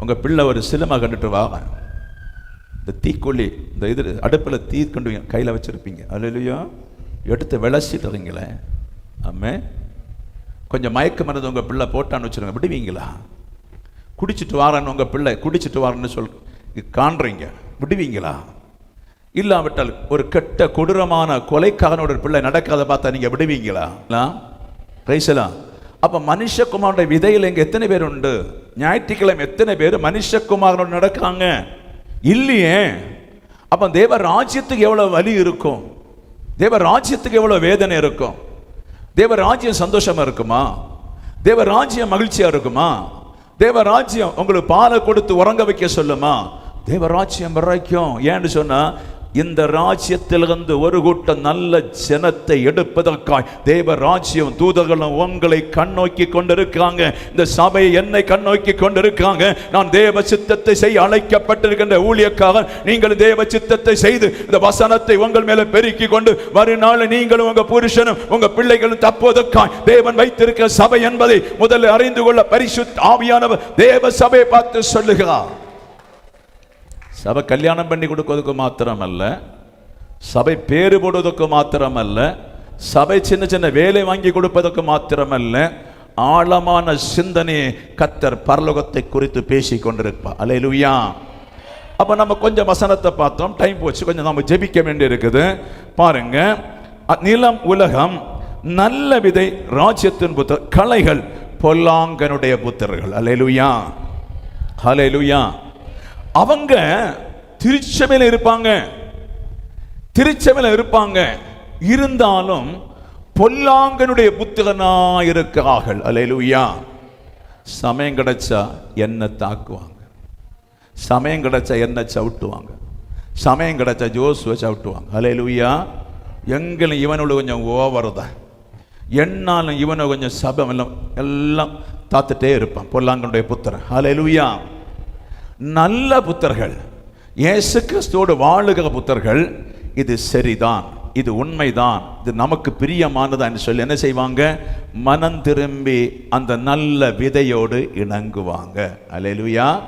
உங்கள் பிள்ளை ஒரு சினிமா கண்டுட்டு வாங்க இந்த தீக்கொல்லி இந்த இது அடுப்பில் தீ கொண்டு கையில் வச்சுருப்பீங்க. அதுலையோ எடுத்து விளசிட்டுறீங்களே ஆமே கொஞ்சம் மயக்க மருந்து உங்கள் பிள்ளை போட்டான்னு வச்சுருங்க. விடுவீங்களா? குடிச்சிட்டு வாரன்னு உங்கள் பிள்ளை குடிச்சிட்டு வாரன்னு சொல் காண்றீங்க. விடுவீங்களா? இல்லாவிட்டால் ஒரு கெட்ட கொடூரமான கொலைக்காரனோட பிள்ளை நடக்காத பார்த்தா நீங்கள் விடுவீங்களா? ரைசலாம் அப்போ மனுஷகுமாரோட விதையில் இங்கே எத்தனை பேர் உண்டு? ஞாயிற்றுக்கிழமை எத்தனை பேர் மனுஷகுமாரோட நடக்கிறாங்க இல்லையே. அப்போ தேவ ராஜ்யத்துக்கு எவ்வளோ வலி இருக்கும்? தேவ ராஜ்யத்துக்கு எவ்வளோ வேதனை இருக்கும்? தேவ ராஜ்யம் சந்தோஷமாக இருக்குமா? தேவ ராஜ்யம் மகிழ்ச்சியாக இருக்குமா? தேவ ராஜ்யம் உங்களுக்கு பாலை கொடுத்து உறங்க வைக்க சொல்லுமா? தேவ ராஜ்யம் வரைக்கும். ஏன்னு சொன்னால் இந்த ராஜ்யத்திலிருந்து ஒரு கூட்டம் நல்ல ஜனத்தை எடுப்பதற்காய் தேவ ராஜ்யம் தூதர்களும் உங்களை கண்ணோக்கி கொண்டிருக்காங்க. இந்த சபை என்னை கண்ணோக்கி கொண்டிருக்காங்க. நான் தேவ சித்தத்தை செய்ய அழைக்கப்பட்டிருக்கின்ற ஊழியக்காக நீங்கள் தேவ சித்தத்தை செய்து இந்த வசனத்தை உங்கள் மேல பெருக்கி கொண்டு வருநாள் நீங்களும் உங்க புருஷனும் உங்க பிள்ளைகளும் தப்புவதற்காய் தேவன் வைத்திருக்கிற சபை என்பதை முதல்ல அறிந்து கொள்ள பரிசு ஆவியானவர் தேவ சபையை பார்த்து சொல்லுகிறார். சபை கல்யாணம் பண்ணி கொடுக்கிறதுக்கு மாத்திரமல்ல சபை பேர் போடுவதற்கு மாத்திரமல்ல சபை சின்ன சின்ன வேலை வாங்கி கொடுப்பதற்கு மாத்திரமல்ல ஆழமான சிந்தனையை கத்தர் பரலோகத்தை குறித்து பேசி கொண்டிருப்பார். லுயா அப்போ நம்ம கொஞ்சம் வசனத்தை பார்த்தோம். டைம் போச்சு. கொஞ்சம் நம்ம ஜெபிக்க வேண்டி இருக்குது பாருங்க. நிலம் உலகம் நல்ல விதை ராஜ்யத்தின் புத்தர் கலைகள் பொல்லாங்கனுடைய புத்தர்கள் அலையிலுயா லுயா அவங்க திருச்சபையில் இருப்பாங்க. திருச்சபையில் இருப்பாங்க. இருந்தாலும் பொல்லாங்கனுடைய புத்தகனா இருக்கிறார்கள் அலையலுயா சமயம் கிடைச்சா என்ன தாக்குவாங்க. சமயம் கிடைச்சா என்ன சவுட்டுவாங்க. சமயம் கிடைச்சா ஜோசுவை சவுட்டுவாங்க. அலையலுயா எங்களும் இவனோட கொஞ்சம் ஓவர் தான் என்னாலும் இவனை கொஞ்சம் சபம் எல்லாம் எல்லாம் தாத்துட்டே இருப்பான். பொல்லாங்கனுடைய புத்திரன். அலையலுயா நல்ல புத்தர்கள் இயேசு கிறிஸ்துவோடு வாழுகிற புத்தர்கள் இது சரிதான் இது உண்மைதான் இது நமக்கு பிரியமானதான்னு சொல்லி என்ன செய்வாங்க? மனம் திரும்பி அந்த நல்ல விதையோடு இணங்குவாங்க. அலையலுயா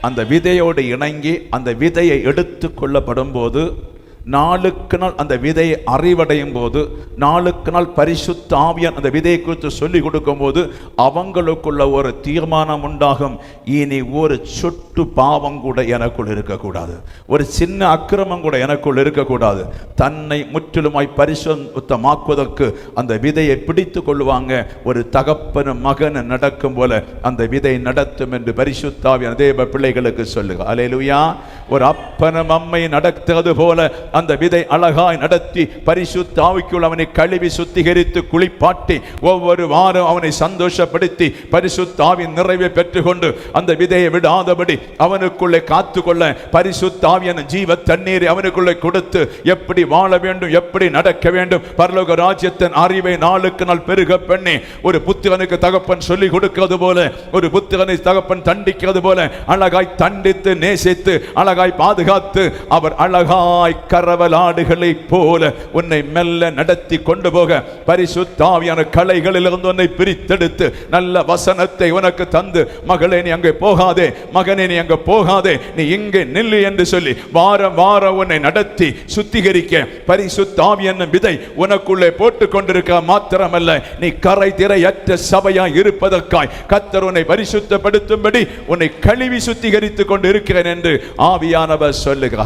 அந்த விதையோடு இணங்கி அந்த விதையை எடுத்து கொள்ளப்படும் போது நாளுக்கு நாள் அந்த விதையை அறிவடையும் போது நாளுக்கு நாள் பரிசுத்த ஆவியான் அந்த விதையை குறித்து சொல்லி கொடுக்கும்போது அவங்களுக்குள்ள ஒரு தீர்மானம் உண்டாகும். இனி ஒரு சொட்டு பாவம் கூட எனக்குள் இருக்கக்கூடாது. ஒரு சின்ன அக்கிரமம் கூட எனக்குள் இருக்கக்கூடாது. தன்னை முற்றிலுமாய் பரிசுத்தமாக்குவதற்கு அந்த விதையை பிடித்து கொள்வாங்க ஒரு தகப்பனும் மகனும் நடக்கும் போல அந்த விதை நடத்தும் என்று பரிசுத்தாவியான தேவ பிள்ளைகளுக்கு சொல்லுங்க அலையிலுயா ஒரு அப்பனும் அம்மை நடத்துவது போல அந்த விதை அழகாய் நடத்தி பரிசுத்த ஆவிக்குள் அவனை கழுவி சுத்திகரித்து குளிப்பாட்டி ஒவ்வொரு வாரம் அவனை சந்தோஷப்படுத்தி பரிசுத்த ஆவின் நிறைவை பெற்றுக்கொண்டு அந்த விதையை விடாதபடி அவனுக்குள்ளே காத்துக்கொள்ள பரிசுத்த ஆவியான ஜீவ தண்ணீரை அவனுக்குள்ளே கொடுத்து எப்படி வாழ வேண்டும் எப்படி நடக்க வேண்டும் பரலோக ராஜ்யத்தின் அறிவை நாளுக்கு நாள் பெருக பண்ணி. ஒரு புத்திரனுக்கு தகப்பன் சொல்லி கொடுக்கிறது போல ஒரு புத்திரனை தகப்பன் தண்டிக்கிறது போல அழகாய் தண்டித்து நேசித்து அழகாய் பாதுகாத்து அவர் அழகாய் கரவலாடுகளை போல உன்னை மெல்ல நடத்தி கொண்டு போக. பரிசுத்தாவியான கலைகளிலிருந்து உன்னை பிரித்தெடுத்து நல்ல வசனத்தை உனக்கு தந்து. மகளே நீ அங்கே போகாதே. மகனே நீ அங்கே போகாதே. நீ இங்கே நில்லு என்று சொல்லி வாரம் வாரம் உன்னை நடத்தி சுத்திகரிக்க. பரிசுத்தாவி என்னும் விதை உனக்குள்ளே போட்டு கொண்டிருக்க மாத்திரமல்ல. நீ கரை திரையற்ற சபையாய் இருப்பதற்காய் கத்தர் உன்னை பரிசுத்தப்படுத்தும்படி உன்னை கழுவி சுத்திகரித்துக் கொண்டு இருக்கிறேன் என்று ஆவியானவர் சொல்லுகிறார்.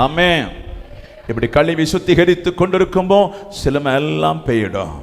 ஆமே இப்படி கழுவி சுத்திகரித்து கொண்டிருக்கும்போ சிலமை எல்லாம் பெய்யிடும்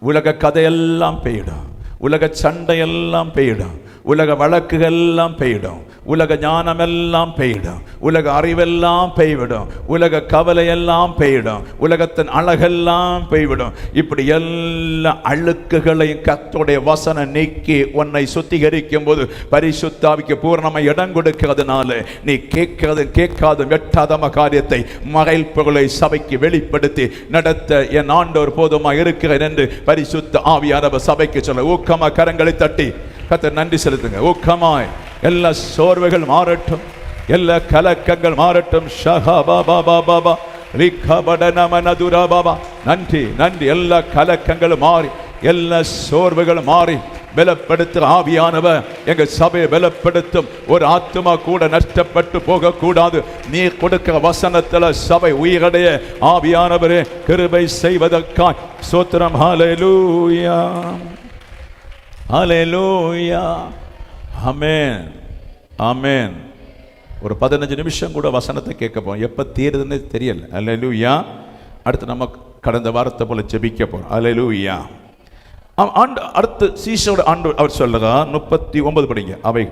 உலக கதையெல்லாம் பெய்யிடும் உலக சண்டையெல்லாம் பெய்யிடும் உலக வழக்குகள்லாம் பெய்யிடும் உலக ஞானமெல்லாம் பெய்யிடும் உலக அறிவெல்லாம் பெய்விடும். உலக கவலையெல்லாம் பெய்யிடும் உலகத்தின் அழகெல்லாம் பெய்விடும். இப்படி எல்லா அழுக்குகளையும் கத்தோடைய வசனம் நீக்கி உன்னை சுத்திகரிக்கும் போது பரிசுத்தாவிக்கு பூர்ணமாக இடம் கொடுக்கிறதுனால நீ கேட்காது கேட்காத வெட்டாதம காரியத்தை மறைல் புகழை சபைக்கு வெளிப்படுத்தி நடத்த என் ஆண்டவர் போதுமா இருக்கிறேன் என்று பரிசுத்த ஆவியானவர் சபைக்கு சொல்ல ஊக்கமாக கரங்களை தட்டி. கத்தர் நன்றி செலுத்துங்க. ஊக்கமாய் எல்லா சோர்வுகள் மாறட்டும். எல்லா கலக்கங்கள் மாறட்டும். ஷஹா பாபா பாபா பா ரிக்கபட பாபா நன்றி நன்றி. எல்லா கலக்கங்களும் மாறி எல்லா சோர்வுகளும் மாறி பலப்படுத்துற ஆவியானவர் எங்க சபையை பலப்படுத்தும். ஒரு ஆத்மா கூட நஷ்டப்பட்டு போக கூடாது நீர் கொடுக்கிற வசனத்துல சபை உயிரடைய ஆவியானவரே கிருபை செய்வதற்காய். சோத்திரம் ஹalleluya. அலையலோயா அமேன் அமேன் ஒரு பதினஞ்சு நிமிஷம் கூட வசனத்தை கேட்கப்போம். எப்போ தீருதுன்னு தெரியல. அலையலூயா அடுத்து நம்ம கடந்த வாரத்தை போல் ஜெபிக்க போகிறோம் அலையலூயா ஆண்டு அடுத்து சீசோட ஆண்டு அவர் சொல்லுறா முப்பத்தி ஒன்பது படிங்க. அவை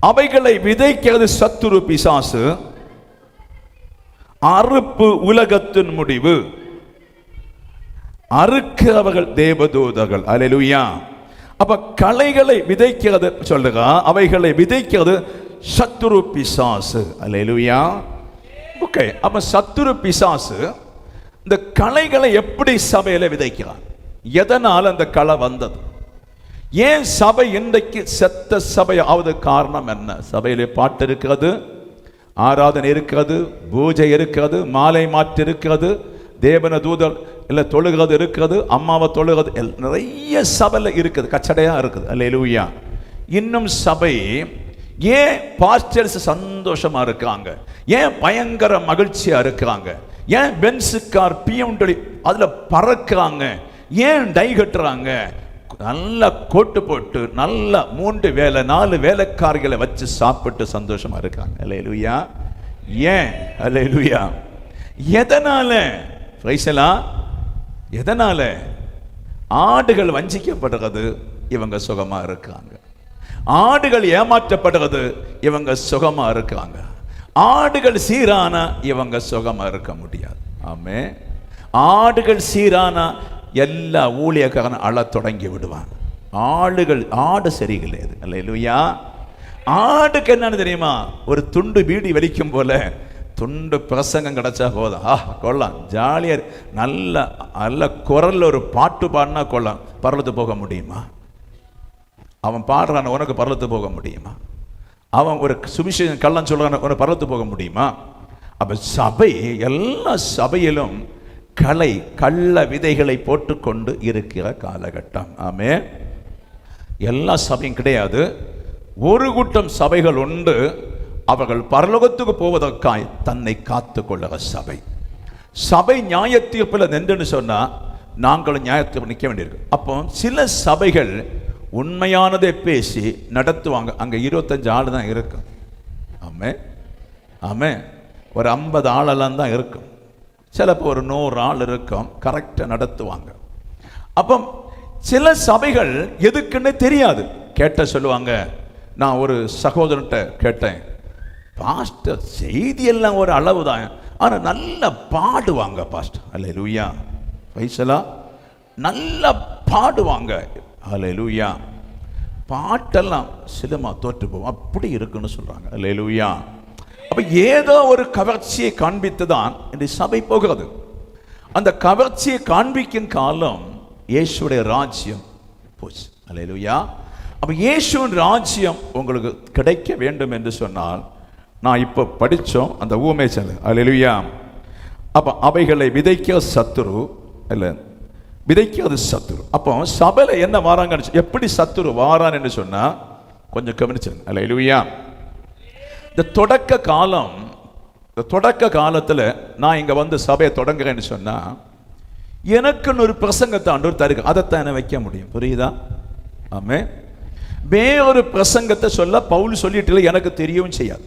அவைகளை விதைக்கிறது சத்துரு பிசாசு. அறுப்பு உலகத்தின் முடிவு. அறுக்கிறவர்கள் தேவதூதர்கள். அல்லேலூயா அப்ப களைகளை விதைக்கிறது சொல்லுங்க. அவைகளை விதைக்கிறது சத்துரு பிசாசு. அல்லேலூயா ஓகே அப்ப சத்துரு பிசாசு இந்த களைகளை எப்படி சபையில விதைக்கிறான் எதனால் அந்த களை வந்தது? ஏன் சபை இன்றைக்கு செத்த சபை ஆவது காரணம் என்ன? சபையிலே பாட்டு இருக்கிறது ஆராதனை இருக்கிறது பூஜை இருக்கிறது மாலை மாற்று இருக்கிறது தேவன தூதல் இல்லை தொழுகிறது இருக்கிறது அம்மாவை தொழுகிறது எல்- நிறைய சபையில் இருக்குது கச்சடையாக இருக்குது. அல்லேலூயா. இன்னும் சபை ஏன் பாஸ்டர்ஸ் சந்தோஷமாக இருக்காங்க? ஏன் பயங்கர மகிழ்ச்சியாக இருக்கிறாங்க ஏன் பென்சு கார் பிஎம்டலி அதில் பறக்கிறாங்க? ஏன் டை கட்டுறாங்க? நல்லா கோட்டு போட்டு நல்லா மூன்று வேலை நாலு வேலைக்காரர்களை வச்சு சாப்பிட்டு சந்தோஷமாக இருக்காங்க. அல்லேலூயா. ஏன்? அல்ல அல்லேலூயா. எதனால்? பிரைசலா எதனால்? ஆடுகள் வஞ்சிக்கப்படுறது இவங்க சுகமாக இருக்காங்க. ஆடுகள் ஏமாற்றப்படுறது இவங்க சுகமாக இருக்காங்க. ஆடுகள் சீரானா இவங்க சுகமாக இருக்க முடியாது. ஆமே ஆடுகள் சீரானா எல்லா ஊழியக்காரன் அழ தொடங்கி விடுவான் ஆடுகள் ஆடு சரிகில்லையாது அல்லையா ஆடுக்கு என்னன்னு தெரியுமா? ஒரு துண்டு பீடி வலிக்கும் போல துண்டு பிரசங்கம் கிடைச்சா போதும். ஆ கொள்ளலாம். ஜாலியாக நல்ல நல்ல குரலில் ஒரு பாட்டு பாடினா கொள்ளலாம். பரலத்து போக முடியுமா? அவன் பாடுறான் உனக்கு பரலத்து போக முடியுமா? அவன் ஒரு சுவிசேஷம் கள்ளம் சொல்றான் உனக்கு பரலத்து போக முடியுமா? அப்போ சபை எல்லா சபையிலும் களை கள்ள விதைகளை போட்டுக்கொண்டு இருக்கிற காலகட்டம். ஆமே எல்லா சபையும் கிடையாது. ஒரு கூட்டம் சபைகள் உண்டு. அவர்கள் பரலோகத்துக்கு போவதற்காய் தன்னை காத்து கொள்ளுகிற சபை. சபை நியாய தீர்ப்பில் நின்றுன்னு சொன்னால் நாங்களும் நியாயத்தீர்ப்பு நிற்க வேண்டியிருக்கு. அப்போ சில சபைகள் உண்மையானதை பேசி நடத்துவாங்க. அங்கே இருபத்தஞ்சு ஆள் தான் இருக்கும் ஆமே. ஆமே. ஒரு ஐம்பது ஆளெல்லாம் தான் இருக்கும். சிலப்போ ஒரு நூறு ஆள் இருக்கும். கரெக்டாக நடத்துவாங்க. அப்போ சில சபைகள் எதுக்குன்னு தெரியாது. கேட்ட சொல்லுவாங்க நான் ஒரு சகோதரன்ட்ட கேட்டேன். பாஸ்டர் செய்தி எல்லாம் ஒரு அளவு தான் ஆனால் நல்லா பாடுவாங்க பாஸ்டர். அல்ல லூயா பைசலா நல்லா பாடுவாங்க. அல்ல லூயா பாட்டெல்லாம் சினிமா தோற்று அப்படி இருக்குன்னு சொல்கிறாங்க அல்ல லூயா அப்போ ஏதோ ஒரு கவர்ச்சியை காண்பித்து தான் இந்த சபை போகிறது. அந்த கவர்ச்சியை காண்பிக்கும் காலம் இயேசுடைய ராஜ்யம் போச்சு. அல்லேலூயா அப்போ இயேசுவின் ராஜ்யம் உங்களுக்கு கிடைக்க வேண்டும் என்று சொன்னால் நான் இப்போ படித்தோம் அந்த ஊமேச்சல் செல் அல்லேலூயா. அப்போ அவைகளை விதைக்க சத்துரு இல்லை விதைக்கிறது சத்துரு. அப்போ சபையில் என்ன வாராங்கன்னு எப்படி சத்துரு வாரான் என்று கொஞ்சம் கவனிச்சிருங்க. அல்லேலூயா. இந்த தொடக்க காலம் இந்த தொடக்க காலத்தில் நான் இங்கே வந்து சபையை தொடங்குறேன்னு சொன்னால் எனக்குன்னு ஒரு பிரசங்கத்தை ஆண்டவர் தருக அதைத்தான் என்ன வைக்க முடியும். புரியுதா? ஆமே வேறொரு பிரசங்கத்தை சொல்ல பவுல் சொல்லிட்டு இல்லை, எனக்கு தெரியவும் செய்யாது.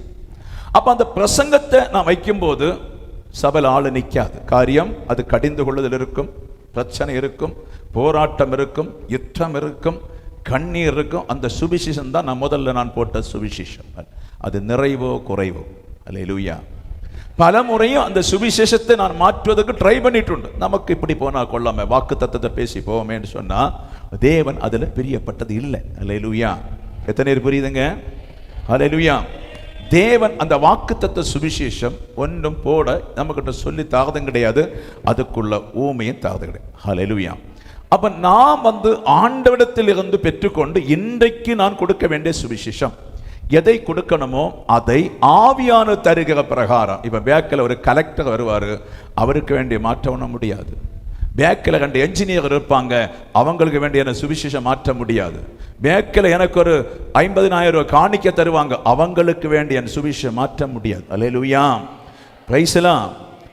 அப்போ அந்த பிரசங்கத்தை நான் வைக்கும்போது சபையில் ஆள் நிற்காது காரியம் அது கடிந்து கொள்ளுதல் இருக்கும் பிரச்சனை இருக்கும் போராட்டம் இருக்கும் யுத்தம் இருக்கும் கண்ணீர் இருக்கும். அந்த சுவிசேஷம் தான் நான் முதல்ல நான் போட்ட சுவிசேஷம். அது நிறைவோ குறைவோ. அல்ல லூயா பல முறையும் அந்த சுவிசேஷத்தை நான் மாற்றுவதற்கு ட்ரை பண்ணிட்டு நமக்கு இப்படி போனால் கொள்ளாம வாக்கு தத்தத்தை பேசி போவோமேன்னு சொன்னால் தேவன் அதில் பிரியப்பட்டது இல்லை. அல்ல லூயா எத்தனை பேர் புரியுதுங்க? அல்லேலூயா தேவன் அந்த வாக்குத்தத்த சுவிசேஷம் ஒன்றும் போட நம்மக்கிட்ட சொல்லி தாகதம் கிடையாது. அதுக்குள்ள ஊமையும் தாகதம் கிடையாது. ஹலெலுவியா அப்போ நான் வந்து ஆண்டவிடத்தில் இருந்து பெற்றுக்கொண்டு இன்றைக்கு நான் கொடுக்க வேண்டிய சுவிசேஷம். எதை கொடுக்கணுமோ அதை ஆவியான தருகிற பிரகாரம். இப்போ பேக்கில் ஒரு கலெக்டர் வருவார். அவருக்கு வேண்டிய மாற்றம் பண்ண முடியாது. பேக்கில் கண்ட என்ஜினியர் இருப்பாங்க. அவங்களுக்கு வேண்டிய என்ன சுவிசேஷம் மாற்ற முடியாது. பேக்கில் எனக்கு ஒரு ஐம்பதினாயிரம் ரூபாய் காணிக்க தருவாங்க. அவங்களுக்கு வேண்டிய என் சுவிசேஷம் மாற்ற முடியாது. அல்லேலூயா பிரைஸ்லாம்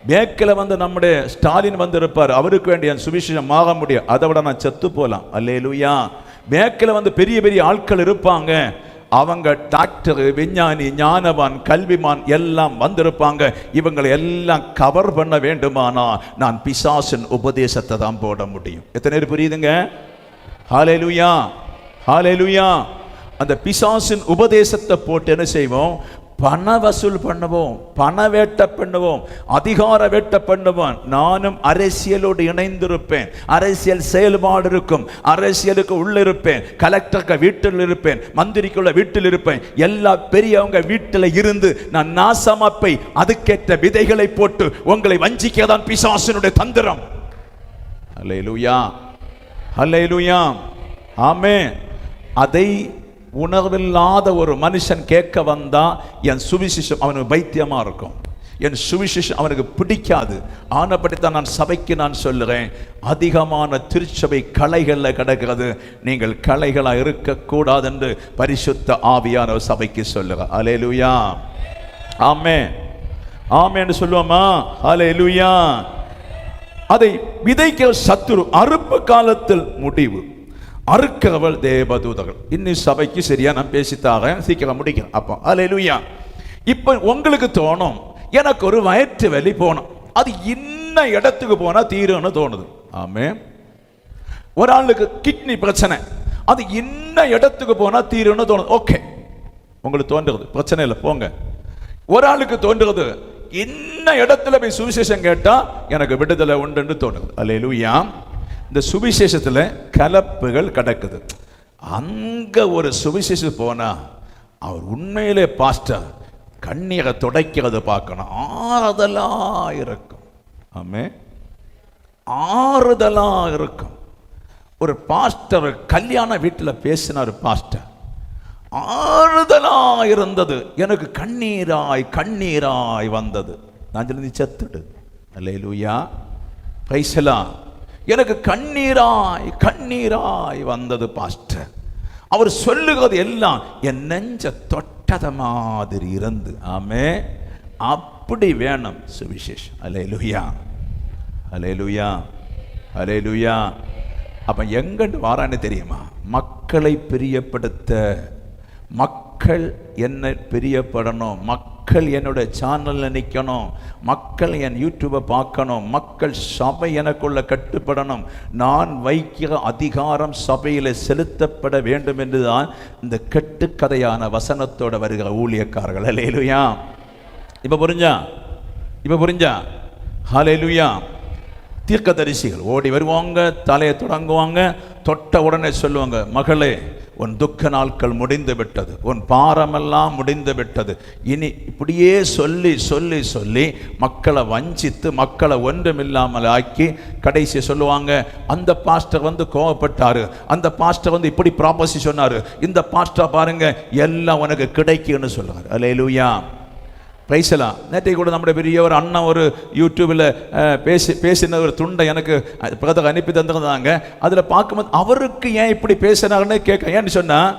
பேக்கில் வந்து நம்முடைய ஸ்டாலின் வந்து இருப்பார் அவருக்கு வேண்டிய என் சுவிசேஷம் ஆக முடியும் அதை விட நான் செத்து போகலாம் அல்லேலுயா பேக்கில் வந்து பெரிய பெரிய ஆட்கள் இருப்பாங்க. அவங்க டாக்டர் விஞ்ஞானி ஞானவான் கல்விமான் எல்லாம் வந்திருப்பாங்க. இவங்களை எல்லாம் கவர் பண்ண வேண்டுமானா நான் பிசாசின் உபதேசத்தை தான் போட முடியும். எத்தனை பேர் புரியுதுங்க? ஹalleluya ஹalleluya அந்த பிசாசின் உபதேசத்தை போட்டு என்ன செய்வோம்? பண வசூல் பண்ணுவோம் பண வேட்டை பண்ணுவோம் அதிகார வேட்டை பண்ணுவோம் நானும் அரசியலோடு இணைந்திருப்பேன். அரசியல் செயல்பாடு இருக்கும். அரசியலுக்கு உள்ள இருப்பேன் கலெக்டருக்கு வீட்டில் இருப்பேன். மந்திரிக்குள்ள வீட்டில் இருப்பேன். எல்லா பெரியவங்க வீட்டில் இருந்து நான் நாசமாப்பை அதுக்கேற்ற விதைகளை போட்டு உங்களை வஞ்சிக்க தான் பிசாசனுடைய தந்திரம். அலையலுயா அலையலுயா ஆமே அதை உணர்வில்லாத ஒரு மனுஷன் கேட்க வந்தா என் சுவிசேஷம் அவனுக்கு பைத்தியமா இருக்கும். என் சுவிசேஷம் அவனுக்கு பிடிக்காது. ஆனப்படித்தான் நான் சபைக்கு நான் சொல்லுறேன் அதிகமான திருச்சபை கலைகளில் கிடக்கிறது. நீங்கள் கலைகளாக இருக்கக்கூடாது என்று பரிசுத்த ஆவியான சபைக்கு சொல்லுக அலே லுயா ஆமே ஆமேன்னு சொல்லுவோமா? அலேலுயா அதை விதைக்க சத்துரு அறுப்பு காலத்தில் முடிவு. அறுக்கிறவள் தேவதூதர்கள். இன்னும் சபைக்கு சரியா நான் பேசித்தாக சீக்கிரம் முடிக்கிறேன். அப்போ அலையிலுயா இப்போ உங்களுக்கு தோணும் எனக்கு ஒரு வயிற்று வலி போகணும் அது இன்ன இடத்துக்கு போனால் தீரும்னு தோணுது. ஆமே ஒரு ஆளுக்கு கிட்னி பிரச்சனை அது இன்ன இடத்துக்கு போனால் தீரும்னு தோணுது. ஓகே உங்களுக்கு தோன்றுறது. பிரச்சனை இல்லை போங்க. ஒரு ஆளுக்கு தோன்றுறது இன்ன இடத்துல போய் சுவிசேஷம் கேட்டால் எனக்கு விடுதலை உண்டுன்னு தோணுது. அல்லேலூயா இந்த சுவிசேஷத்தில் கலப்புகள் கிடக்குது. அங்கே ஒரு சுவிசேஷம் போனால் அவர் உண்மையிலே பாஸ்டர் கண்ணீரை துடைக்கிறத பார்க்கணும். ஆறுதலாக இருக்கும். ஆமே. ஆறுதலாக இருக்கும். ஒரு பாஸ்டர் கல்யாண வீட்டில் பேசினார் பாஸ்டர் ஆறுதலாக இருந்தது. எனக்கு கண்ணீராய் கண்ணீராய் வந்தது. நான் சொல்லி செத்துடு. அல்லேலூயா. பைசலா எனக்கு கண்ணீராய் கண்ணீராய் வந்தது பாஸ்டர் அவர் சொல்லுகிறது எல்லாம் என் நெஞ்ச தொட்டத மாதிரி இருந்து. ஆமே. அப்படி வேணும் சுவிசேஷம். அலே லுயா அலே லுயா அலே லுயா அப்ப எங்கன்னு வாரான்னு தெரியுமா? மக்களை பிரியப்படுத்த. மக்கள் என்ன பிரியப்படணும். மக்கள் என்னோட சேனலில் நிற்கணும் மக்கள் என் யூடியூப்பை பார்க்கணும். மக்கள் சபை எனக்குள்ள கட்டுப்படணும். நான் வைக்கிற அதிகாரம் சபையில் செலுத்தப்பட வேண்டும் என்றுதான் இந்த கட்டுக்கதையான வசனத்தோட வருகிற ஊழியக்காரர்கள். அலையிலுயா இப்போ புரிஞ்சா? இப்போ புரிஞ்சா? ஹalleluya தீர்க்கதரிசிகள் ஓடி வருவாங்க தலையை தொடங்குவாங்க தொட்ட உடனே சொல்லுவாங்க மகளே உன் துக்க நாட்கள் முடிந்து விட்டது. உன் பாரமெல்லாம் முடிந்து விட்டது. இனி இப்படியே சொல்லி சொல்லி சொல்லி மக்களை வஞ்சித்து மக்களை ஒன்றுமில்லாமல் ஆக்கி கடைசி சொல்லுவாங்க அந்த பாஸ்டர் வந்து கோவப்பட்டாரு. அந்த பாஸ்டர் வந்து இப்படி ப்ராப்பர்சி சொன்னார். இந்த பாஸ்டர் பாருங்க எல்லாம் உனக்கு கிடைக்குன்னு சொல்லுவார். அலையலூயா பிரைசலாம் நேற்றை கூட நம்முடைய பெரிய ஒரு அண்ணன் ஒரு யூடியூப்பில் பேசி பேசின ஒரு துண்டை எனக்கு பக்கத்துக்கு அனுப்பி தந்துருந்தாங்க. அதில் பார்க்கும்போது அவருக்கு ஏன் இப்படி பேசினாருன்னு கேட்க ஏன்னு சொன்னால்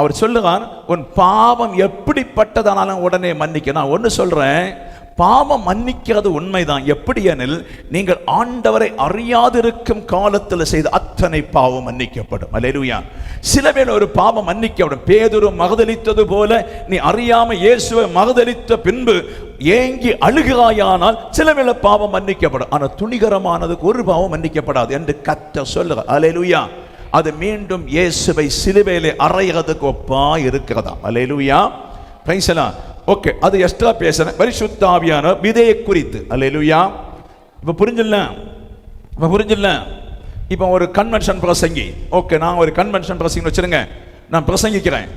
அவர் சொல்லுவான் உன் பாவம் எப்படிப்பட்டதானாலும் உடனே மன்னிக்க. நான் ஒன்று சொல்கிறேன் பாவம் மன்னிக்கிறது உண்மைதான். எப்படி எனில் நீங்கள் ஆண்டவரை அறியாதிருக்கும் காலத்தில் செய்த அத்தனை பாவம் மன்னிக்கப்படும். அல்லேலூயா. சில பேர் ஒரு பாவம் மன்னிக்கப்படும். பேதொரு மகதலித்தது போல நீ அறியாம இயேசுவை மகதலித்த பின்பு ஏங்கி அழுகிறாயானால் சில வேளை பாவம் மன்னிக்கப்படும். ஆனால் துணிகரமானதுக்கு ஒரு பாவம் மன்னிக்கப்படாது என்று கத்த சொல்லுக அல்லேலூயா. அது மீண்டும் இயேசுவை சிலுவையிலே அறைகிறதுக்கு ஒப்பா இருக்கிறதா அலையிலுயா பிரைசலா ஓகே அது எக்ஸ்ட்ரா பேசுறேன். பரிசுத்தாவியான விதையை குறித்து. அல்லேலூயா இப்போ புரிஞ்சில்ல? இப்போ புரிஞ்சிடல இப்போ ஒரு கன்வென்ஷன் பிரசங்கி. ஓகே நான் ஒரு கன்வென்ஷன் பிரசங்கி வச்சிருங்க. நான் பிரசங்கிக்கிறேன்.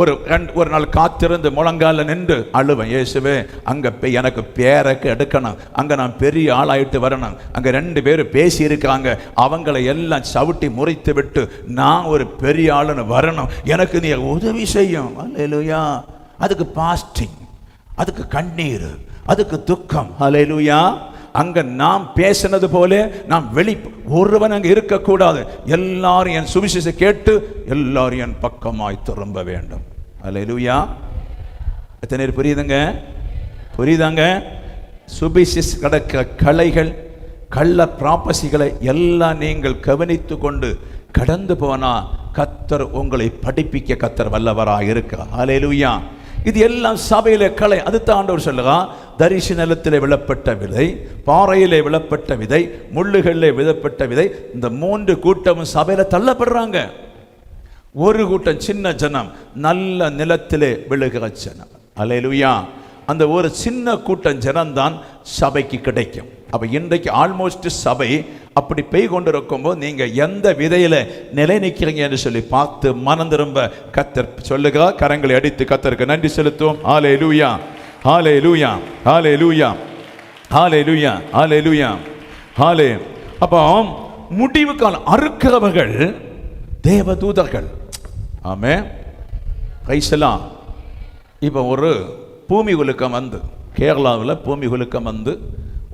ஒரு ரெண்டு ஒரு நாள் காத்திருந்து முழங்கால நின்று அழுவேன். இயேசுவே அங்கே போய் எனக்கு பேரக்கு எடுக்கணும் அங்கே நான் பெரிய ஆளாயிட்டு வரணும். அங்கே ரெண்டு பேர் பேசியிருக்காங்க அவங்கள எல்லாம் சவுட்டி முறைத்து விட்டு நான் ஒரு பெரிய ஆளுன்னு வரணும். எனக்கு நீ உதவி செய்யும். அல்லேலூயா அதுக்கு பாஸ்டிங் அதுக்கு கண்ணீர் அதுக்கு துக்கம். ஹalleluya அங்க நாம் பேசினது போல நாம் வெளி ஒருவன் அங்க இருக்கக்கூடாது. எல்லாரும் என் சுவிசேஷத்தை கேட்டு எல்லாரும் என் பக்கமாய் திரும்ப வேண்டும். அல்லேலூயா எத்தனை பேர் புரியுதுங்க? புரியுதாங்க? சுபிசிஸ் கடக்க கலைகள் கள்ள பிராப்பசிகளை எல்லாம் நீங்கள் கவனித்து கொண்டு கடந்து போனா கத்தர் உங்களை படிப்பிக்க கத்தர் வல்லவராக இருக்க ஹalleluya இது எல்லாம் சபையில கலை. அதுதான் ஆண்டவர் சொல்லுகா தரிசி நிலத்தில் விழப்பட்ட விதை பாறையிலே விழப்பட்ட விதை முள்ளுகளில் விதப்பட்ட விதை இந்த மூன்று கூட்டமும் சபையில தள்ளப்படுறாங்க. ஒரு கூட்டம் சின்ன ஜனம் நல்ல நிலத்திலே விழுகிற ஜனம். அலையிலுயா அந்த ஒரு சின்ன கூட்டம் ஜனம்தான் சபைக்கு கிடைக்கும். அப்போ இன்றைக்கு ஆல்மோஸ்ட் சபை அப்படி பெய் கொண்டிருக்கும் போது நீங்கள் எந்த விதையில் நிலை நிற்கிறீங்க என்று சொல்லி பார்த்து மனம் திரும்ப கத்தர் சொல்லுகிறா கரங்களை அடித்து கத்தருக்கு நன்றி செலுத்துவோம். ஆலே லூயா ஆலே லூயா ஆலே லூயா ஆலே லூயா ஆலே லூயா ஆலே அப்போ முடிவு காலம் அறுக்கிறவர்கள் தேவதூதர்கள். ஆமே கைசலாம் இப்போ ஒரு பூமி குலுக்கம் வந்து கேரளாவில் பூமி குலுக்கம் வந்து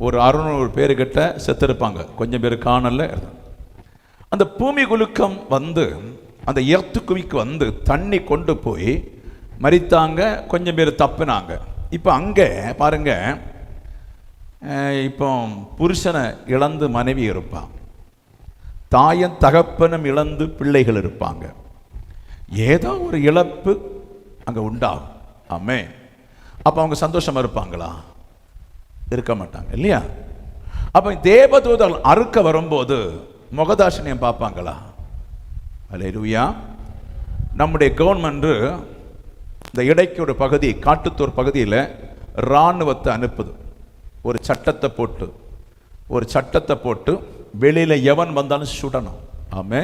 ஒரு அறுநூறு பேருக்கிட்ட செத்துருப்பாங்க கொஞ்சம் பேர் காணல. அந்த பூமி குலுக்கம் வந்து அந்த எர்த்து குவிக்கு வந்து தண்ணி கொண்டு போய் மறித்தாங்க கொஞ்சம் பேர் தப்புனாங்க. இப்போ அங்கே பாருங்க இப்போ புருஷனை இழந்து மனைவி இருப்பான். தாயன் தகப்பனும் இழந்து பிள்ளைகள் இருப்பாங்க. ஏதோ ஒரு இழப்பு அங்கே உண்டாகும். ஆமே அப்போ அவங்க சந்தோஷமாக இருப்பாங்களா? இருக்க மாட்டாங்க இல்லையா? அப்போ தேவதூதர்கள் அறுக்க வரும்போது முகதாசனியம் பார்ப்பாங்களா? அலே ரூயா நம்முடைய கவர்மெண்ட்டு இந்த இடைக்கு ஒரு பகுதி காட்டுத்தூர் பகுதியில் இராணுவத்தை அனுப்புது. ஒரு சட்டத்தை போட்டு ஒரு சட்டத்தை போட்டு வெளியில் எவன் வந்தாலும் சுடணும் ஆமே.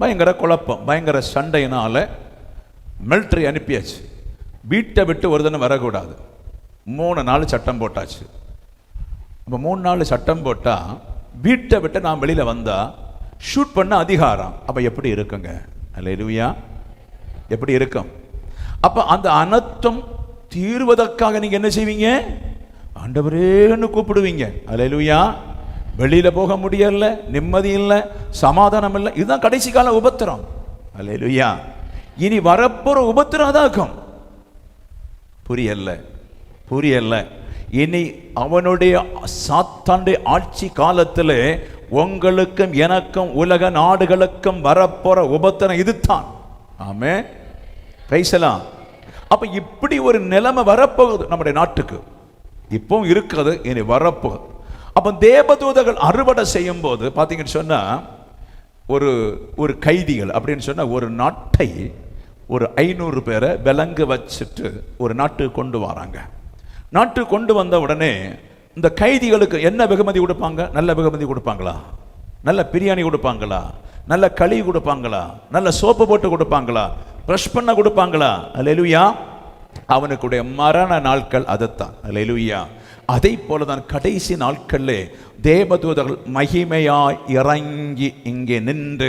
பயங்கர குழப்பம் பயங்கர சண்டையினால் மிலிட்ரி அனுப்பியாச்சு. வீட்டை விட்டு ஒரு தினம் வரக்கூடாது. மூணு நாள் சட்டம் போட்டாச்சு. இப்போ மூணு நாள் சட்டம் போட்டால் வீட்டை விட்டு நான் வெளியில் வந்தால் ஷூட் பண்ண அதிகாரம். அப்போ எப்படி இருக்குங்க? அல்லேலூயா எப்படி இருக்கும்? அப்போ அந்த அனர்த்தம் தீர்வதற்காக நீங்கள் என்ன செய்வீங்க? ஆண்டவரேன்னு கூப்பிடுவீங்க. அல்லேலூயா வெளியில் போக முடியல நிம்மதி இல்லை சமாதானம் இல்லை. இதுதான் கடைசி கால உபத்திரம். அல்லேலூயா இனி வரப்போகிற உபத்திரம் அதாக்கும் புரியல. புரியல. இனி அவனுடைய சாத்தாண்டு ஆட்சி காலத்தில் உங்களுக்கும் எனக்கும் உலக நாடுகளுக்கும் வரப்போற உபத்தனை இதுதான். ஆமே பேசலாம். அப்ப இப்படி ஒரு நிலைமை வரப்போகுது நம்முடைய நாட்டுக்கு. இப்பவும் இருக்கிறது இனி வரப்போகுது. அப்ப தேவதூதர்கள் அறுவடை செய்யும் போது பார்த்தீங்கன்னு சொன்னா ஒரு ஒரு கைதிகள் அப்படின்னு சொன்னா ஒரு நாட்டை ஒரு ஐநூறு பேரை விலங்கு வச்சுட்டு ஒரு நாட்டுக்கு கொண்டு வராங்க. நாட்டு கொண்டு வந்த உடனே இந்த கைதிகளுக்கு என்ன வெகுமதி கொடுப்பாங்க? நல்ல வெகுமதி கொடுப்பாங்களா? நல்ல பிரியாணி கொடுப்பாங்களா? நல்ல களி கொடுப்பாங்களா? நல்ல சோப்பு போட்டு கொடுப்பாங்களா? ப்ரஷ் பண்ண கொடுப்பாங்களா? அல்லேலூயா அவனுக்குடைய மரண நாட்கள் அதைத்தான் அல்லேலூயா அதைப் போல தான் கடைசி நாட்களில் தேவதூதர்கள் மகிமையாய் இறங்கி இங்கே நின்று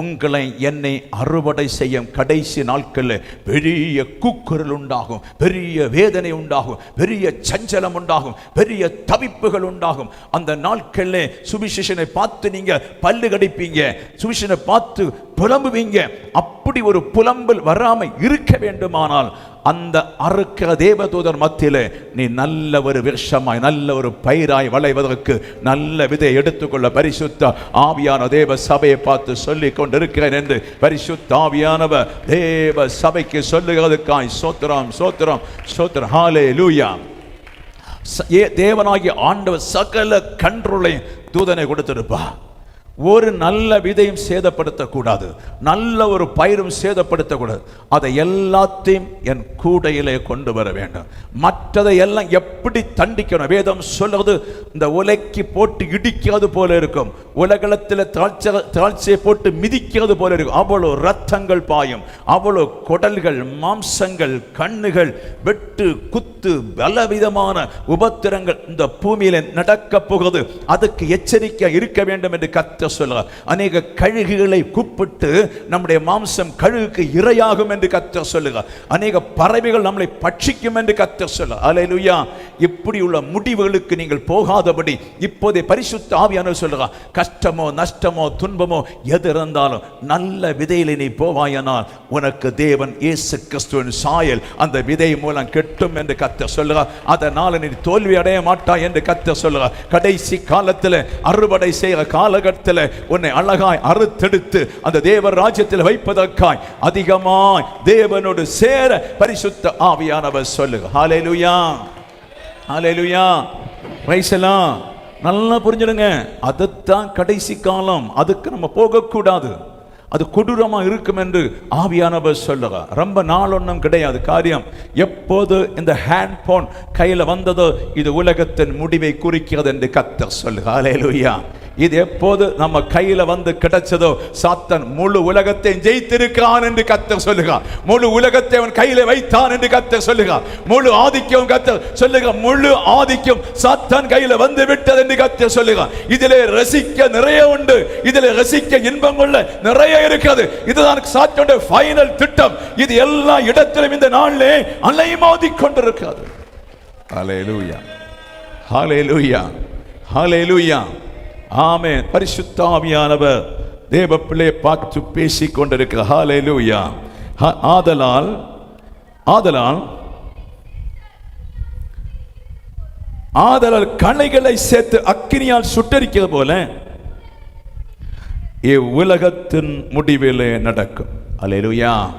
உங்களை என்னை அறுவடை செய்யும் கடைசி நாட்களில் பெரிய கூக்குரல் உண்டாகும் பெரிய வேதனை உண்டாகும் பெரிய சஞ்சலம் உண்டாகும் பெரிய தவிப்புகள் உண்டாகும். அந்த நாட்களில் சுவிசேஷனை பார்த்து நீங்க பல்லு கடிப்பீங்க சுவிசேஷனை பார்த்து புலம்புவீங்க. அப்படி ஒரு புலம்பல் வராமல் இருக்க வேண்டுமானால் அந்த அறுக்கிற தேவதூதர் மத்தியிலே நீ நல்ல ஒரு விருஷமாய் நல்ல ஒரு பயிராய் வளைவதற்கு நல்ல விதை எடுத்துக்கொள்ள பரிசுத்த ஆவியான தேவ சபையை பார்த்து சொல்லி கொண்டிருக்கிறேன் என்று பரிசுத்த ஆவியானவர் தேவ சபைக்கு சொல்லுகிறதுக்காய் சோத்திரம் சோத்திரம் சோத்திரம். ஹாலே லூயா ச- ஏ தேவனாகிய ஆண்டவர் சகல கண்ட்ரோலை தூதனை கொடுத்திருப்பா ஒரு நல்ல விதையும் சேதப்படுத்தக்கூடாது. நல்ல ஒரு பயிரும் சேதப்படுத்தக்கூடாது. அதை எல்லாத்தையும் என் கூடையிலே கொண்டு வர வேண்டும். மற்றதை எல்லாம் எப்படி தண்டிக்கணும்? வேதம் சொல்லுவது இந்த உலைக்கு போட்டு இடிக்காது போல இருக்கும். உலகளத்தில் தாழ்ச்ச தாழ்ச்சியை போட்டு மிதிக்கிறது போல இருக்கும். அவ்வளோ ரத்தங்கள் பாயும். அவ்வளோ குடல்கள் மாம்சங்கள் கண்ணுகள் வெட்டு குத்து பலவிதமான உபத்திரங்கள் இந்த பூமியில் நடக்க போகுது அதுக்கு எச்சரிக்கை இருக்க வேண்டும் என்று கத்த கத்த சொல்லுகிறார் அநேக கழுகுகளை கூப்பிட்டு நம்முடைய மாம்சம் கழுகுக்கு இரையாகும் என்று கத்த சொல்லுகிறார். அநேக பறவைகள் நம்மளை பட்சிக்கும் என்று கத்த சொல்லுகிறார். அல்லேலூயா இப்படி உள்ள முடிவுகளுக்கு நீங்கள் போகாதபடி இப்போதே பரிசுத்த ஆவியான சொல்லுகிறார். கஷ்டமோ நஷ்டமோ துன்பமோ எது இருந்தாலும் நல்ல விதையில் நீ போவாயனால் உனக்கு தேவன் இயேசு கிறிஸ்துவின் சாயல் அந்த விதை மூலம் கெட்டும் என்று கத்த சொல்லுகிறார். அதனால் நீ தோல்வி அடைய மாட்டாய் என்று கத்த சொல்லுகிறார். கடைசி காலத்தில் அறுவடை செய்கிற காலகட்டத்தில் உன்னை அழகாய் அறுத்தெடுத்து அந்த தேவ ராஜ்யத்தில் வைப்பதற்காய் அதிகமாய் தேவனோடு சேர பரிசுத்த ஆவியானவர் சொல்லுங்க ஹாலேலுயா ஹாலேலுயா பிரைஸ் நல்லா புரிஞ்சிடுங்க. அதைத்தான் கடைசி காலம். அதுக்கு நம்ம போகக்கூடாது. அது கொடூரமா இருக்கும் என்று ஆவியானவர் சொல்லுகிறார் ரொம்ப நாள் ஒன்றும் கிடையாது. காரியம் எப்போது இந்த ஹேண்ட் போன் கையில் வந்ததோ இது உலகத்தின் முடிவை குறிக்கிறது என்று கத்த சொல்லுகிறார் ஹalleluya இது எப்போது நம்ம கையில வந்து கிடைச்சதோ சாத்தன் முழு உலகத்தை ஜெயித்திருக்கான் என்று கத்த சொல்லுகிறார். முழு உலகத்தை அவன் கையில வைத்தான் என்று கத்த சொல்லுகிறார். முழு ஆதிக்கம் கத்த சொல்லுகிறார். முழு ஆதிக்கம் சாத்தான் கையில வந்து விட்டது என்று கத்த சொல்லுகிறார். இதிலே ரசிக்க நிறைய உண்டு. இதில் ரசிக்க இன்பம் உள்ள நிறைய இருக்கிறது. இதுதான் சாத்தனுடைய ஃபைனல் திட்டம். இது எல்லா இடத்திலும் இந்த நாளிலே அலைமோதி கொண்டிருக்கிறது. ஹாலே லூயா ஹாலே லூயா ஆமே பரிசுத்தாவியானவர் தேவ பிள்ளையை பார்த்து பேசி கொண்டிருக்கிற ஹalleluya. ஹ- ஆதலால் ஆதலால் ஆதலால் கணைகளை சேர்த்து அக்கினியால் சுட்டரிக்கிறது போல இவ்வுலகத்தின் முடிவிலே நடக்கும். அலையலுயா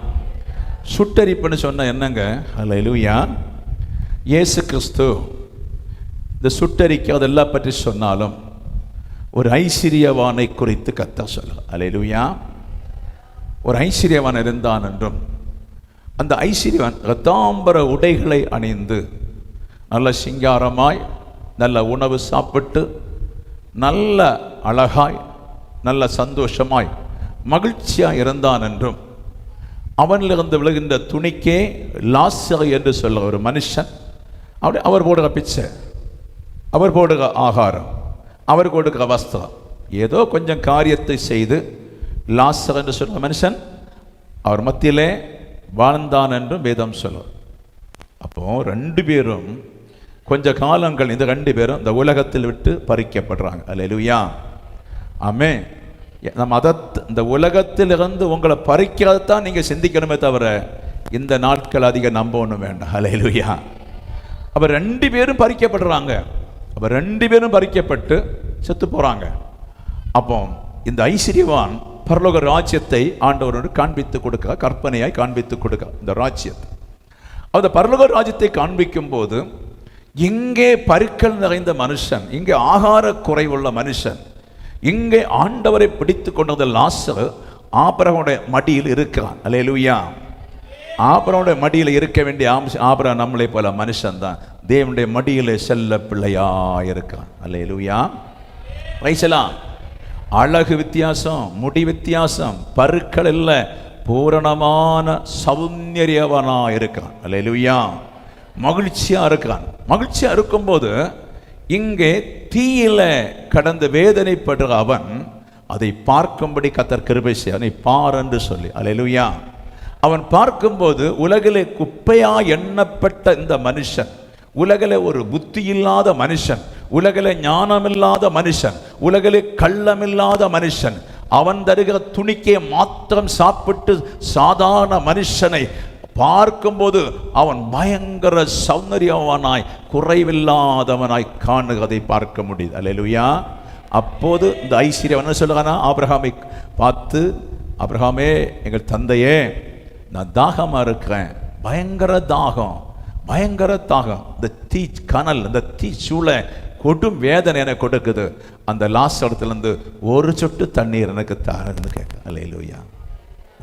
சுட்டரிப்புன்னு சொன்ன என்னங்க? அல்லேலூயா இயேசு கிறிஸ்து இந்த சுட்டரிக்கு அதெல்லாம் பற்றி சொன்னாலும் ஒரு ஐஸ்வர்யவானை குறித்து கத்த சொல்ல அலையிலுயா ஒரு ஐஸ்வர்யவான் இருந்தான் என்றும் அந்த ஐஸ்வர்யவான் ரத்தாம்பர உடைகளை அணிந்து நல்ல சிங்காரமாய் நல்ல உணவு சாப்பிட்டு நல்ல அழகாய் நல்ல சந்தோஷமாய் மகிழ்ச்சியாக இருந்தான் என்றும் அவனிலிருந்து விழுகின்ற துணிக்கே லாசர் என்று சொல்ல ஒரு மனுஷன் அப்படி அவர் போடுகிற பிச்சை அவர் போடுகிற ஆகாரம். அவர் கொடுக்கிற வஸ்திரம் ஏதோ கொஞ்சம் காரியத்தை செய்து லாசர் என்று சொல்கிற மனுஷன் அவர் மத்தியிலே வாழ்ந்தான் என்றும் வேதம் சொல்லும். அப்போ ரெண்டு பேரும் கொஞ்ச காலங்கள் இந்த ரெண்டு பேரும் இந்த உலகத்தில் விட்டு பறிக்கப்படுறாங்க. அல்லேலூயா. ஆமே நம்ம அதை இந்த உலகத்திலிருந்து உங்களை பறிக்கிறதான் நீங்கள் சிந்திக்கணுமே தவிர இந்த நாட்கள் அதிகம் நம்ப ஒன்றும் வேண்டாம். அல்லேலூயா. அப்போ ரெண்டு பேரும் பறிக்கப்படுறாங்க. அப்போ ரெண்டு பேரும் பறிக்கப்பட்டு செத்து போகிறாங்க அப்போ இந்த ஐஸ்வர்யவான் பரலோக ராஜ்யத்தை ஆண்டவரோடு காண்பித்து கொடுக்க கற்பனையாய் காண்பித்து கொடுக்க இந்த ராஜ்யத்தை அந்த பரலோக ராஜ்யத்தை காண்பிக்கும் போது இங்கே பருக்கள் நிறைந்த மனுஷன் இங்கே ஆகார குறைவுள்ள மனுஷன் இங்கே ஆண்டவரை பிடித்து கொண்டது லாசர் ஆபரகனுடைய மடியில் இருக்கிறான். அல்லேலூயா. ஆபரோட மடியில் இருக்க வேண்டிய ஆம்ச ஆபரம் நம்மளை போல மனுஷன் தான். தேவனுடைய மடியில் செல்ல பிள்ளையா இருக்கிறான் அல்லேலூயா. வயசலாம் அழகு வித்தியாசம் முடி வித்தியாசம் பருக்கள் இல்லை பூரணமான சௌந்தரியவனா இருக்கான். அல்லேலூயா. மகிழ்ச்சியா இருக்கான். மகிழ்ச்சியா இருக்கும்போது இங்கே தீயில கடந்து வேதனைப்படுற அவன் அதை பார்க்கும்படி கத்தர் கிருபை செய்ய அதை பார் என்று சொல்லி. அல்லேலூயா. அவன் பார்க்கும்போது உலகிலே குப்பையா எண்ணப்பட்ட இந்த மனுஷன். உலகிலே ஒரு புத்தி இல்லாத மனுஷன். உலகிலே ஞானமில்லாத மனுஷன். உலகிலே கள்ளமில்லாத மனுஷன். அவன் தருகிற துணிக்கை மாத்திரம் சாப்பிட்டு சாதாரண மனுஷனை பார்க்கும்போது அவன் பயங்கர சௌந்தரியவனாய் குறைவில்லாதவனாய் காணுகிறதை பார்க்க முடியுது. அல்லேலூயா. அப்போது இந்த ஐஸ்வர்யம் என்ன சொல்லுறானா ஆப்ரஹாமை பார்த்து ஆபிரகாமே எங்கள் தந்தையே நான் தாகமாக இருக்கிறேன். பயங்கர தாகம் பயங்கர தாகம். இந்த தீ கனல் இந்த தீ சூளை கொடும் வேதனை எனக்கு கொடுக்குது. அந்த லாஸ்ட் இடத்துலேருந்து ஒரு சொட்டு தண்ணீர் எனக்கு தாருன்னு கேட்க அல்லையிலூயா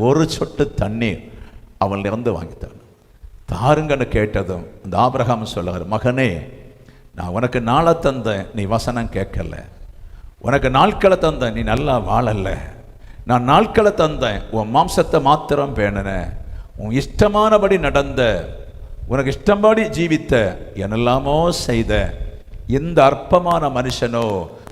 ஒரு சொட்டு தண்ணீர் அவள் இருந்து வாங்கித்தான் தாருங்கன்னு கேட்டதும் அந்த ஆபிரகாம் சொல்லுவார் மகனே நான் உனக்கு நாளை தந்தேன் நீ வசனம் கேட்கல. உனக்கு நாட்களை தந்தேன் நீ நல்லா வாழலை. நான் நாட்களை தந்தேன் உன் மாம்சத்தை மாத்திரம் பேணினேன். உன் இஷ்டமானபடி நடந்த உனக்கு இஷ்டம்படி ஜீவித்த என்னெல்லாமோ செய்த இந்த அற்பமான மனுஷனோ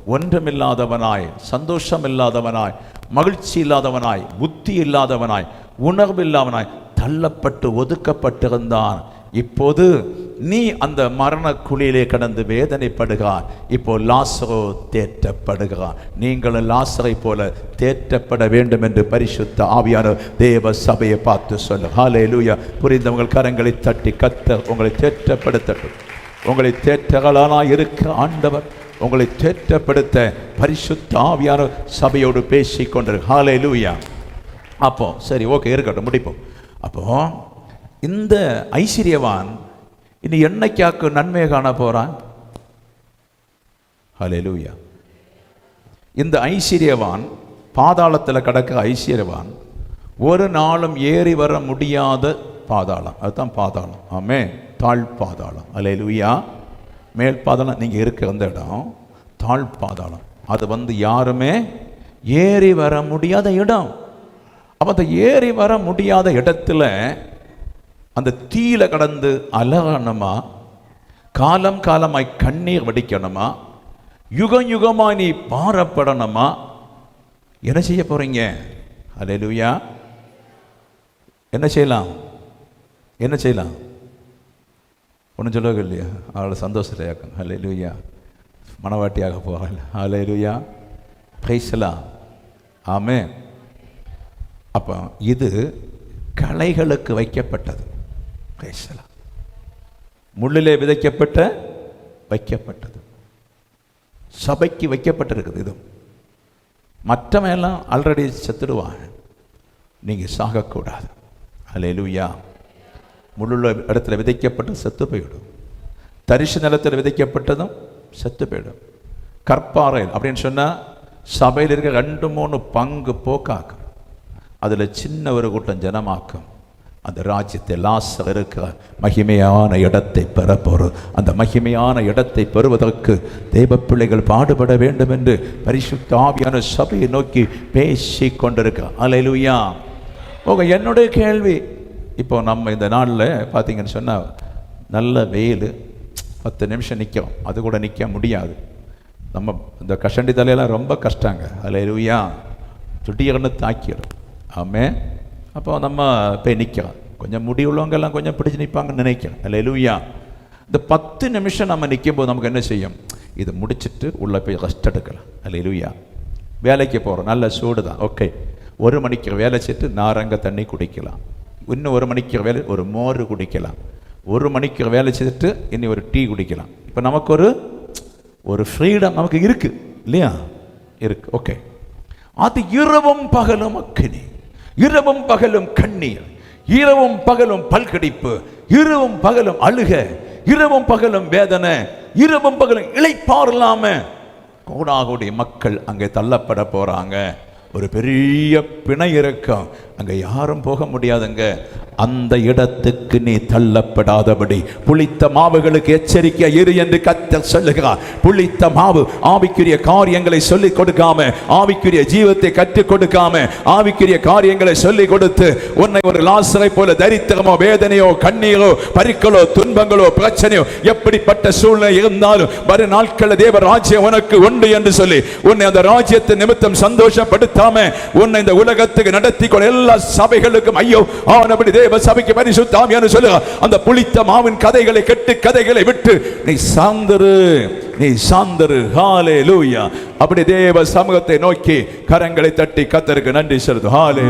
ஒன்றுமில்லாதவனாய் சந்தோஷம் இல்லாதவனாய் மகிழ்ச்சி இல்லாதவனாய் புத்தி இல்லாதவனாய் உணர்வு இல்லாதவனாய் தள்ளப்பட்டு ஒதுக்கப்பட்டிருந்தான். இப்போது நீ அந்த மரண குழியிலே கடந்து வேதனைப்படுகிறார் இப்போ லாசரோ தேற்றப்படுகிறார் நீங்களும் லாசரை போல தேற்றப்பட வேண்டும் என்று பரிசுத்த ஆவியான தேவ சபையை பார்த்து சொல்லு புரிந்த புரிந்தவங்கள் கரங்களை தட்டி கத்த உங்களை தேற்றப்படுத்தட்டும். உங்களை தேற்றகளானாய் இருக்க ஆண்டவர் உங்களை தேற்றப்படுத்த பரிசுத்த ஆவியான சபையோடு பேசி கொண்டிரு. லூயா அப்போ சரி ஓகே இருக்கட்டும் முடிப்போம். அப்போ இந்த ஐஸ்வர்யவான் இனி என்னைக்காக்கு நன்மையை காண போறான்? ஹalleluya இந்த ஐஸ்வர்யவான் பாதாளத்தில் கிடக்க ஐஸ்வர்யவான் ஒரு நாளும் ஏறி வர முடியாத பாதாளம். அதுதான் பாதாளம். ஆமே தாழ் பாதாளம் ஹalleluya மேல் பாதாளம் நீங்கள் இருக்க அந்த இடம் தாழ் பாதாளம் அது வந்து யாருமே ஏறி வர முடியாத இடம். அப்போ அந்த ஏறி வர முடியாத இடத்துல அந்த தீயில கடந்து அலகணுமா காலம் காலமாய் கண்ணீர் வடிக்கணுமா? யுகம் யுகமாய் நீ பாரப்படணுமா? என்ன செய்ய போறீங்க? அல்லேலூயா என்ன செய்யலாம்? என்ன செய்யலாம்? ஒன்றும் சொல்லுவாங்க இல்லையா அவளை சந்தோஷத்தையாக்கும் ஹலே லூயா மனவாட்டியாக போகல ஹலே லூயா பேசலாம் ஆமே அப்போ இது கலைகளுக்கு வைக்கப்பட்டது. பேசலாம். முள்ளிலே விதைக்கப்பட்ட வைக்கப்பட்டது. சபைக்கு வைக்கப்பட்டிருக்குது இதுவும் மற்றவன் எல்லாம் ஆல்ரெடி செத்துடுவாங்க. நீங்கள் சாகக்கூடாது. அல்லேலூயா முள்ளுள்ள இடத்துல விதைக்கப்பட்டு செத்து போயிடும். தரிசு நிலத்தில் விதைக்கப்பட்டதும் செத்து போயிடும். கற்பாறையில் அப்படின்னு சொன்னால் சபையில் இருக்க ரெண்டு மூணு பங்கு போக்காக்கும். அதில் சின்ன ஒரு கூட்டம் ஜனமாக்கும். அந்த ராஜ்யத்தை லாசர் இருக்கிற மகிமையான இடத்தை பெற போகிறது அந்த மகிமையான இடத்தை பெறுவதற்கு தெய்வ பிள்ளைகள் பாடுபட வேண்டும் என்று பரிசுத்த ஆவியான சபையை நோக்கி பேசி கொண்டிருக்க அலையிலுயா ஓகே என்னுடைய கேள்வி. இப்போ நம்ம இந்த நாளில் பார்த்தீங்கன்னு சொன்னால் நல்ல வெயில் பத்து நிமிஷம் நிற்கும் அது கூட நிற்க முடியாது. நம்ம இந்த கஷண்டி தலையெல்லாம் ரொம்ப கஷ்டங்க. அலையிலுயா துட்டியகன்னு தாக்கிடும் ஆமே அப்போ நம்ம போய் நிற்கிறோம் கொஞ்சம் முடி உள்ளவங்கெல்லாம் கொஞ்சம் பிடிச்சு நிற்பாங்கன்னு நினைக்கிறேன் அல்ல லூயா இந்த பத்து நிமிஷம் நம்ம நிற்கும்போது நமக்கு என்ன செய்யும்? இதை முடிச்சிட்டு உள்ளே போய் ரெஸ்ட் எடுக்கலாம். அல்ல லூயா வேலைக்கு போகிறோம் நல்ல சூடு தான் ஓகே ஒரு மணிக்கு வேலை செய்து நாரங்க தண்ணி குடிக்கலாம். இன்னும் ஒரு மணிக்கு வேலை ஒரு மோர் குடிக்கலாம். ஒரு மணிக்கு வேலை செய்துட்டு இனி ஒரு டீ குடிக்கலாம். இப்போ நமக்கு ஒரு ஒரு ஃப்ரீடம் நமக்கு இருக்குது இல்லையா? இருக்கு. ஓகே அது இரவும் பகலும் அக்கினி. இரவும் பகலும் கண்ணீர் இரவும் பகலும் பல்கடிப்பு இரவும் பகலும் அழுக இரவும் பகலும் வேதனை இரவும் பகலும் இளைப்பார் இல்லாம கோடாகோடி மக்கள் அங்கே தள்ளப்பட போறாங்க. ஒரு பெரிய பிணை இருக்கும். அங்க யாரும் போக முடியாதுங்க. அந்த இடத்துக்கு நீ தள்ளப்படாதபடி. புளித்த மாவுகளுக்கு எச்சரிக்கை இரு என்று கத்த சொல்லுகிறார். புளித்த மாவு ஆவிக்குரிய காரியங்களை சொல்லிக் கொடுக்காம ஆவிக்குரிய ஜீவத்தை கற்றுக் கொடுக்காம ஆவிக்குரிய காரியங்களை சொல்லிக் கொடுத்து உன்னை ஒரு லாசரை போல தரித்திரமோ வேதனையோ கண்ணீரோ பரிக்களோ துன்பங்களோ பிரச்சனையோ எப்படிப்பட்ட சூழ்நிலை இருந்தாலும் வரும் நாட்கள் தேவ ராஜ்யம் உனக்கு உண்டு என்று சொல்லி உன்னை அந்த ராஜ்யத்தை நிமித்தம் சந்தோஷப்படுத்தாம உன்னை இந்த உலகத்துக்கு நடத்தி கொள்ள எல்லா சபைகளுக்கும் ஐயோ ஆனபடி தேவ சபைக்கு பரிசுத்தாம் என்று சொல்லுங்க. அந்த புளித்த மாவின் கதைகளை கெட்டு கதைகளை விட்டு நீ சாந்தரு நீ சாந்தரு ஹாலே லூயா அப்படி தேவ சமூகத்தை நோக்கி கரங்களை தட்டி கத்தருக்கு நன்றி சொல்லுது ஹாலே